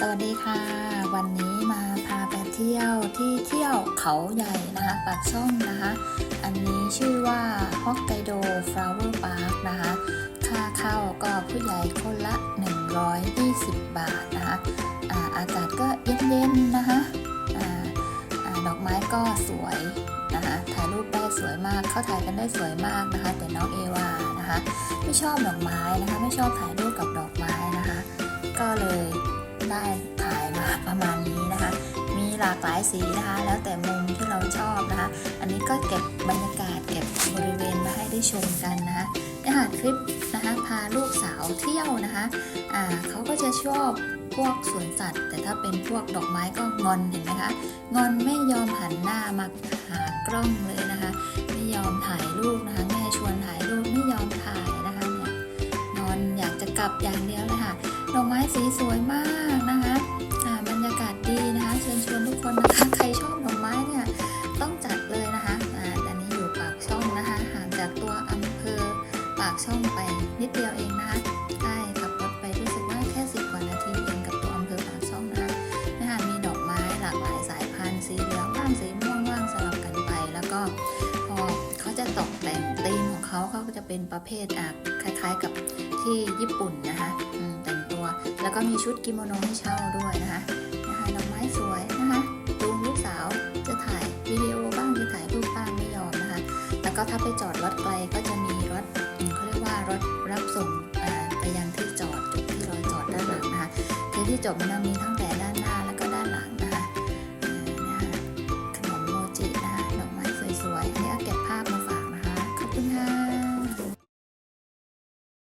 สวัสดีค่ะ วันนี้มาพาไปเที่ยวที่เที่ยวเขาใหญ่นะคะปากช่องนะคะ อันนี้ชื่อว่าฮอกไกโดฟลาวเวอร์พาร์คนะคะ ค่าเข้าก็ผู้ใหญ่คนละ 120 บาทนะคะอาอากาศก็เย็นๆนะคะอ่าอ่าดอกไม้ก็สวยนะคะถ่ายรูปได้สวยมากเข้าถ่ายกันได้สวยมากนะคะ แต่น้องเอวานะคะ ไม่ชอบดอกไม้นะคะ ไม่ชอบถ่ายรูปกับดอกไม้นะคะ ก็เลย ได้ถ่ายมาประมาณนี้นะคะ มีหลากหลายสีนะคะ แล้วแต่มุมที่เราชอบนะคะ อันนี้ก็เก็บบรรยากาศเก็บบริเวณมาให้ได้ชมกันนะคะเนื้อหาคลิปนะคะพาลูกสาวเที่ยวนะคะอ่าเขาก็จะชอบพวกสวนสัตว์ แต่ถ้าเป็นพวกดอกไม้ก็งอนเห็นไหมคะงอนไม่ยอมหันหน้ามาหากล้องเลยนะคะ ไม่ยอมถ่ายรูปนะคะแม่ชวนถ่ายรูปไม่ยอมถ่ายนะคะเนี่ยนอนอยากจะกลับอย่างเดียว ค่ะดอกไม้สีสวยมากนะคะอ่าบรรยากาศดีนะคะ เชิญชวนทุกคนนะคะ ใครชอบดอกไม้เนี่ยต้องจัดเลยนะคะอ่าอันนี้อยู่ปากช่องนะคะห่างจากตัวอำเภอปากช่องไปนิดเดียวเองนะคะใช่ขับรถไปรู้สึกว่าแค่สิบกว่านาทีเองกับตัวอำเภอปากช่องนะคะนะคะมีดอกไม้หลากหลายสายพันธุ์สีเหลืองบ้างสีม่วงบ้างสลับกันไป แล้วก็พอเขาจะตกแต่งธีมของเขาเขาก็จะเป็นประเภทอะคล้าย ๆกับที่ญี่ปุ่นนะคะ ก็มีชุดกิโมโนให้เช่าด้วยนะคะนะคะดอกไม้สวยนะคะดูลูกสาวจะถ่ายวิดีโอบ้างจะถ่ายรูปบ้างไม่ยอมนะคะ แล้วก็ถ้าไปจอดรถไกลก็จะมีรถเขาเรียกว่ารถรับส่งไปยังที่จอดจุดที่เราจอดด้านหลังนะคะคือที่จอดมันมีทั้งแต่ด้านหน้า